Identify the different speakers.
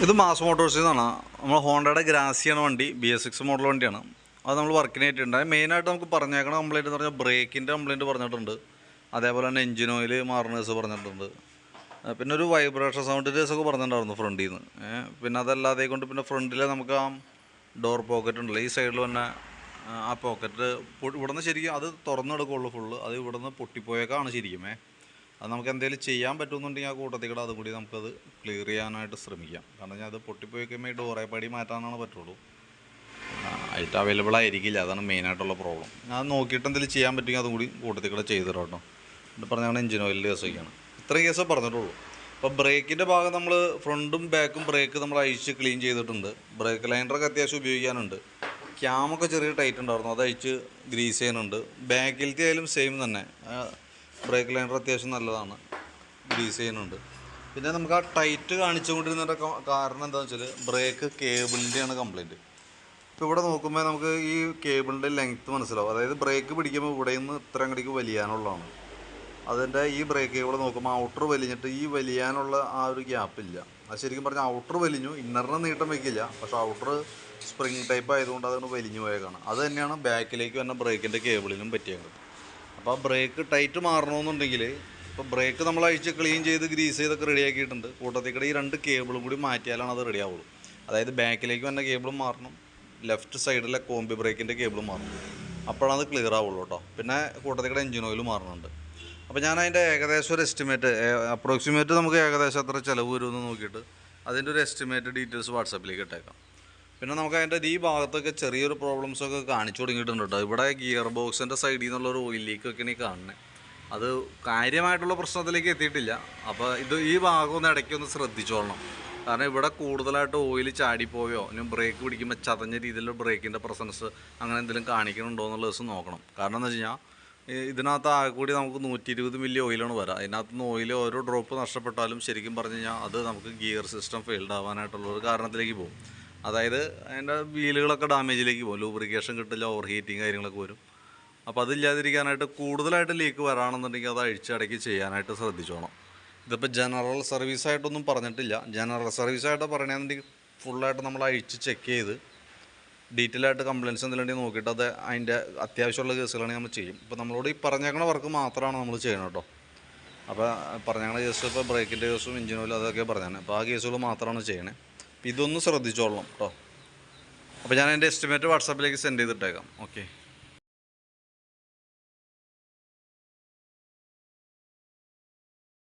Speaker 1: ഇത് മാസ് മോട്ടോഴ്സിൽ നിന്നാണ് നമ്മൾ ഹോണ്ടയുടെ ഗ്രാസിയാണ് വണ്ടി ബി എസ് സിക്സ് മോഡൽ വണ്ടിയാണ്. അത് നമ്മൾ വർക്കിനായിട്ടുണ്ട് മെയിനായിട്ട് നമുക്ക് പറഞ്ഞേക്കണ കംപ്ലൈന്റ് എന്ന് പറഞ്ഞാൽ ബ്രേക്കിന്റെ കംപ്ലൈന്റ് പറഞ്ഞിട്ടുണ്ട്. അതേപോലെ തന്നെ എഞ്ചിൻ ഓയിൽ മാറണേഴ്സ് പറഞ്ഞിട്ടുണ്ട്. പിന്നെ ഒരു വൈബ്രേഷൻ സൗണ്ട് ഒക്കെ പറഞ്ഞിട്ടുണ്ടായിരുന്നു ഫ്രണ്ടിൽ നിന്ന് പിന്നെ അതല്ലാതെ കൊണ്ട് പിന്നെ ഫ്രണ്ടിൽ നമുക്ക് ആ ഡോർ പോക്കറ്റ് ഉണ്ടല്ലോ. ഈ സൈഡിൽ തന്നെ ആ, പോക്കറ്റ് ഇവിടുന്ന് ശരിക്കും അത് തുറന്നെടുക്കുള്ളൂ ഫുള്ള് അത് ഇവിടുന്ന് പൊട്ടിപ്പോയേക്കാണ് ശരിക്കും. അത് നമുക്ക് എന്തെങ്കിലും ചെയ്യാൻ പറ്റുമെന്നുണ്ടെങ്കിൽ ആ കൂട്ടത്തിൽ കൂടെ അതും കൂടി നമുക്കത് ക്ലിയർ ചെയ്യാനായിട്ട് ശ്രമിക്കാം. കാരണം ഞാൻ അത് പൊട്ടിപ്പോയി കഴിയുമ്പോൾ ഈ ഡോറേ പടി മാറ്റാനാണ് പറ്റുള്ളൂ. ആയിട്ട് അവൈലബിൾ ആയിരിക്കില്ല. അതാണ് മെയിനായിട്ടുള്ള പ്രോബ്ലം ഞാൻ നോക്കിയിട്ട് എന്തെങ്കിലും ചെയ്യാൻ പറ്റുമെങ്കിൽ അതും കൂടി കൂട്ടത്തിൽ കൂടെ ചെയ്തു തരാം കേട്ടോ എന്നിട്ട് പറഞ്ഞാൽ എഞ്ചിൻ ഓയിലിന്റെ കേസൊക്കെയാണ് ഇത്രയും കേസേ പറഞ്ഞിട്ടുള്ളൂ. അപ്പോൾ ബ്രേക്കിന്റെ ഭാഗം നമ്മൾ ഫ്രണ്ടും ബാക്കും ബ്രേക്ക് നമ്മൾ അഴിച്ച് ക്ലീൻ ചെയ്തിട്ടുണ്ട്. ബ്രേക്ക് ലൈനറൊക്കെ അത്യാവശ്യം ഉപയോഗിക്കാനുണ്ട്. ക്യാമൊക്കെ ചെറിയ ടൈറ്റ് ഉണ്ടായിരുന്നു. അത് അഴിച്ച് ഗ്രീസ് ചെയ്യാനുണ്ട്. ബാക്കിലത്തെ ആയാലും സെയിം തന്നെ. ബ്രേക്ക് ലൈനർ അത്യാവശ്യം നല്ലതാണ്. ഗ്രീസ് ചെയ്യുന്നുണ്ട്. പിന്നെ നമുക്ക് ആ ടൈറ്റ് കാണിച്ചുകൊണ്ടിരുന്നതിന്റെ കാരണം എന്താണെന്ന് വെച്ചാൽ ബ്രേക്ക് കേബിളിന്റെയാണ് കംപ്ലയിന്റ് ഇപ്പോൾ ഇവിടെ നോക്കുമ്പോൾ നമുക്ക് ഈ കേബിളിന്റെ ലെങ്ത്ത് മനസ്സിലാവും. അതായത് ബ്രേക്ക് പിടിക്കുമ്പോൾ ഇവിടെ നിന്ന് ഇത്ര അങ്ങടേക്ക് വലിയാനുള്ളതാണ്. അതിന്റെ ഈ ബ്രേക്ക് കേബിൾ നോക്കുമ്പോൾ ഔട്ടർ വലിഞ്ഞിട്ട് ഈ വലിയാനുള്ള ആ ഒരു ഗ്യാപ്പ് ഇല്ല. അത് ശരിക്കും പറഞ്ഞാൽ ഔട്ടർ വലിഞ്ഞു ഇന്നറിന് നീട്ടം വയ്ക്കില്ല പക്ഷേ ഔട്ടർ സ്പ്രിങ് ടൈപ്പ് ആയതുകൊണ്ട് അതുകൊണ്ട് വലിഞ്ഞു പോയേക്കാണ്. അത് തന്നെയാണ് ബാക്കിലേക്ക് വന്ന ബ്രേക്കിന്റെ കേബിളിനും പറ്റിയത് അപ്പോൾ ബ്രേക്ക് ടൈറ്റ് മാറണമെന്നുണ്ടെങ്കിൽ ഇപ്പോൾ ബ്രേക്ക് നമ്മൾ അഴിച്ച് ക്ലീൻ ചെയ്ത് ഗ്രീസ് ചെയ്തൊക്കെ റെഡിയാക്കിയിട്ടുണ്ട് കൂട്ടത്തിൽ കൂടെ ഈ രണ്ട് കേബിളും കൂടി മാറ്റിയാലാണ് അത് റെഡിയാവുള്ളൂ അതായത് ബാക്കിലേക്ക് വന്ന കേബിളും മാറണം. ലെഫ്റ്റ് സൈഡിലെ കോമ്പി ബ്രേക്കിന്റെ കേബിളും മാറണം. അപ്പോഴാണ് അത് ക്ലിയർ ആവുള്ളൂ കേട്ടോ. പിന്നെ കൂട്ടത്തിൽ കൂടെ എഞ്ചിൻ ഓയിൽ മാറുന്നുണ്ട് അപ്പോൾ ഞാൻ അതിന്റെ ഏകദേശം ഒരു എസ്റ്റിമേറ്റ് അപ്രോക്സിമേറ്റ് നമുക്ക് ഏകദേശം എത്ര ചിലവ് വരുമെന്ന് നോക്കിയിട്ട് അതിന്റെ ഒരു എസ്റ്റിമേറ്റ് ഡീറ്റെയിൽസ് വാട്സാപ്പിലേക്ക് ഇട്ടേക്കാം. പിന്നെ നമുക്ക് അതിന്റെ ഈ ഭാഗത്തൊക്കെ ചെറിയൊരു പ്രോബ്ലംസ് ഒക്കെ കാണിച്ചു തുടങ്ങിയിട്ടുണ്ട് കേട്ടോ ഇവിടെ ഗിയർ ബോക്സിന്റെ സൈഡിൽ നിന്നുള്ള ഒരു ഓയിൽ ലീക്കൊക്കെയാണ് ഈ കാണുന്നത് അത് കാര്യമായിട്ടുള്ള പ്രശ്നത്തിലേക്ക് എത്തിയിട്ടില്ല. അപ്പോൾ ഇത് ഈ ഭാഗം ഒന്ന് ഇടയ്ക്ക് ഒന്ന് ശ്രദ്ധിച്ചോളണം കാരണം ഇവിടെ കൂടുതലായിട്ട് ഓയിൽ ചാടിപ്പോയോ ഇനി ബ്രേക്ക് പിടിക്കുമ്പോൾ ചതഞ്ഞ രീതിയിലുള്ള ബ്രേക്കിന്റെ പ്രസൻസ് അങ്ങനെ എന്തെങ്കിലും കാണിക്കുന്നുണ്ടോ എന്നുള്ള ദിവസം നോക്കണം. കാരണം എന്ന് വെച്ച് കഴിഞ്ഞാൽ ഇതിനകത്ത് ആകെ കൂടി നമുക്ക് നൂറ്റി ഇരുപത് മില്ലി ഓയിലാണ് വരാം. അതിനകത്ത് നിന്ന് ഓയിൽ ഓരോ ഡ്രോപ്പ് നഷ്ടപ്പെട്ടാലും ശരിക്കും പറഞ്ഞു കഴിഞ്ഞാൽ അത് നമുക്ക് ഗിയർ സിസ്റ്റം ഫെയിൽഡ് ആവാനായിട്ടുള്ള ഒരു കാരണത്തിലേക്ക് പോകും. അതായത് അതിന്റെ വീലുകളൊക്കെ ഡാമേജിലേക്ക് പോകും ലൂബ്രിക്കേഷൻ കിട്ടില്ല ഓവർ ഹീറ്റിങ് കാര്യങ്ങളൊക്കെ വരും. അപ്പോൾ അതില്ലാതിരിക്കാനായിട്ട് കൂടുതലായിട്ട് ലീക്ക് വരാണെന്നുണ്ടെങ്കിൽ അത് അഴിച്ചടക്കി ചെയ്യാനായിട്ട് ശ്രദ്ധിച്ചോണം. ഇതിപ്പോൾ ജനറൽ സർവീസായിട്ടൊന്നും പറഞ്ഞിട്ടില്ല. ജനറൽ സർവീസായിട്ട് പറയണമെന്നുണ്ടെങ്കിൽ ഫുള്ളായിട്ട് നമ്മൾ അഴിച്ച് ചെക്ക് ചെയ്ത് ഡീറ്റെയിൽ ആയിട്ട് കംപ്ലയിൻസ് എന്തെങ്കിലും നോക്കിയിട്ട് അത് അതിന്റെ അത്യാവശ്യമുള്ള കേസുകളാണെങ്കിൽ നമ്മൾ ചെയ്യും. ഇപ്പോൾ നമ്മളോട് ഈ പറഞ്ഞേക്കണ വർക്ക് മാത്രമാണ് നമ്മൾ ചെയ്യണം കേട്ടോ. അപ്പോൾ പറഞ്ഞേക്കണ കേസ് ഇപ്പോൾ ബ്രേക്കിന്റെ കേസും എഞ്ചിൻ അതൊക്കെ പറഞ്ഞാണ് അപ്പോൾ ആ കേസുകൾ മാത്രമാണ് ചെയ്യണേ. ഇതൊന്ന് ശ്രദ്ധിച്ചോളണം കേട്ടോ അപ്പോൾ ഞാൻ എന്റെ എസ്റ്റിമേറ്റ് വാട്സാപ്പിലേക്ക് സെൻഡ് ചെയ്തിട്ടേക്കാം. ഓക്കെ